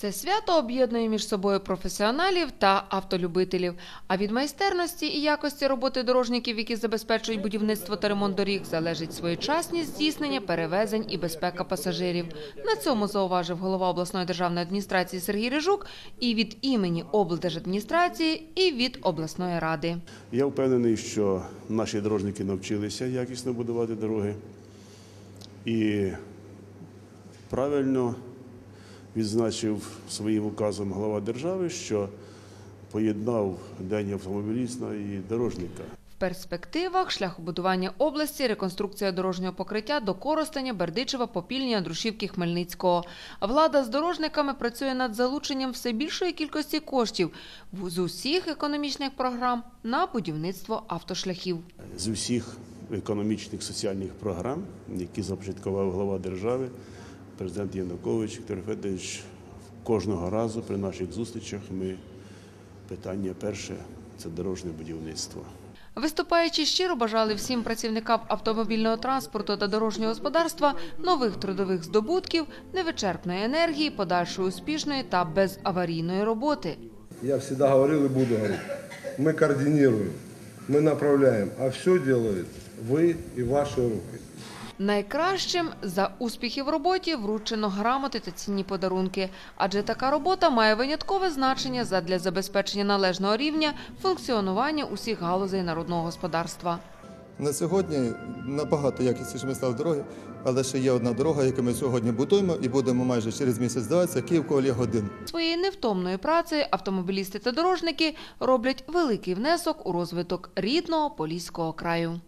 Це свято об'єднує між собою професіоналів та автолюбителів. А від майстерності і якості роботи дорожників, які забезпечують будівництво та ремонт доріг, залежить своєчасність здійснення перевезень і безпека пасажирів. На цьому зауважив голова обласної державної адміністрації Сергій Рижук і від імені облдержадміністрації, і від обласної ради. Я впевнений, що наші дорожники навчилися якісно будувати дороги і правильно відзначив своїм указом глава держави, що поєднав День автомобіліста і дорожника. В перспективах шляхобудування області, реконструкція дорожнього покриття до Коростеня, Бердичева, Попільня, Друшівки, Хмельницького. Влада з дорожниками працює над залученням все більшої кількості коштів з усіх економічних програм на будівництво автошляхів. З усіх економічних соціальних програм, які започаткував глава держави, президент Янукович Віктор Федорович, кожного разу при наших зустрічах ми питання перше це дорожнє будівництво. Виступаючи щиро бажали всім працівникам автомобільного транспорту та дорожнього господарства нових трудових здобутків, невичерпної енергії, подальшої успішної та безаварійної роботи. Я всегда говорил и буду говорить. Мы координируем, мы направляем, а все делает вы и ваши руки. Найкращим за успіхи в роботі вручено грамоти та цінні подарунки, адже така робота має виняткове значення задля забезпечення належного рівня функціонування усіх галузей народного господарства. На сьогодні набагато якісніше ми стали дороги, але ще є одна дорога, яку ми сьогодні будуємо і будемо майже через місяць-два, це Київ Ковалія годин. Своєю невтомною працею автомобілісти та дорожники роблять великий внесок у розвиток рідного поліського краю.